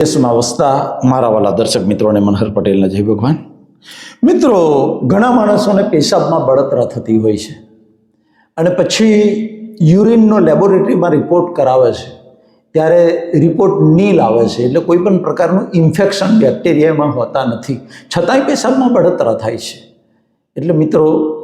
દેશમાં વસતા મારા વાલા દર્શક મિત્રોને મનહર પટેલના જય ભગવાન. મિત્રો, ઘણા માણસોને પેશાબમાં બળતરા થતી હોય છે. અને પછી યુરિનનો લેબોરેટરીમાં રિપોર્ટ કરાવે છે. ત્યારે રિપોર્ટ નીલ આવે છે. એટલે કોઈ પણ પ્રકારનું ઇન્ફેક્શન બેક્ટેરિયામાં હોતા નથી. છતાંય પેશાબમાં બળતરા થાય છે. એટલે મિત્રો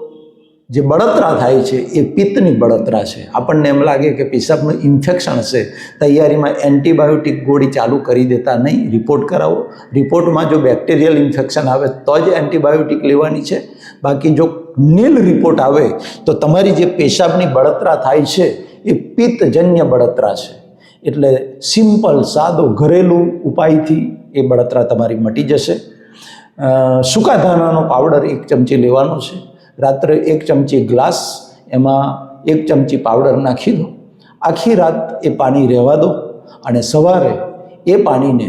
જે બળતરા થાય છે, એ પિત્તની બળતરા છે. આપણને એમ લાગે કે પેશાબનું ઇન્ફેક્શન છે તૈયારીમાં એન્ટીબાયોટિક ગોળી ચાલુ કરી દેતા નહીં. રિપોર્ટ કરાવો. રિપોર્ટમાં જો બેક્ટેરિયલ ઇન્ફેક્શન આવે, તો જ એન્ટીબાયોટિક લેવાની છે. બાકી જો નીલ રિપોર્ટ આવે, તો તમારી જે પેશાબની બળતરા થાય છે, એ પિત્તજન્ય બળતરા છે. એટલે સિમ્પલ, સાદો, ઘરેલું ઉપાયથી એ બળતરા તમારી મટી જશે. સૂકા ધાણાનો પાવડર એક ચમચી લેવાનો છે. રાત્રે એક ચમચી ગ્લાસ, એમાં એક ચમચી પાવડર નાખી દો. આખી રાત એ પાણી રહેવા દો અને સવારે એ પાણીને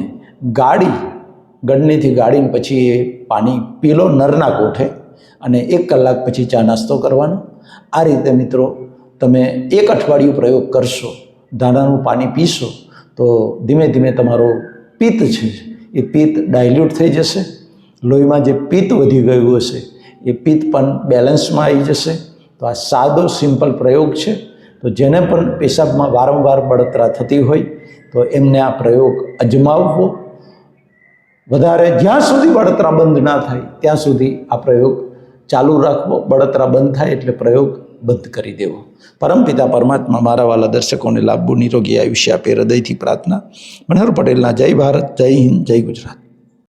ગાળી, ગળણીથી ગાળીને પછી એ પાણી પીલો, નરના કોઠે અને એક કલાક પછી ચા નાસ્તો કરવાનો. આ રીતે મિત્રો તમે એક અઠવાડિયું પ્રયોગ કરશો, ધાણાનું પાણી પીશો, તો ધીમે ધીમે તમારો પિત્ત છે એ પિત્ત ડાયલ્યુટ થઈ જશે. લોહીમાં જે પિત્ત વધી ગયું હશે એ પિત્ત પણ બેલેન્સમાં આવી જશે. તો આ સાદો, સિમ્પલ પ્રયોગ છે. તો જેને પણ પેશાબમાં વારંવાર બળતરા થતી હોય, તો એમને આ પ્રયોગ અજમાવવો. વધારે જ્યાં સુધી બળતરા બંધ ના થાય, ત્યાં સુધી આ પ્રયોગ ચાલુ રાખવો. બળતરા બંધ થાય એટલે પ્રયોગ બંધ કરી દેવો. પરમપિતા પરમાત્મા, મારા વાલા દર્શકોને લાભો નિરોગી આયુષ્ય આપે હૃદયથી પ્રાર્થના. મનહર પટેલના જય ભારત, જય હિન્દ, જય ગુજરાત.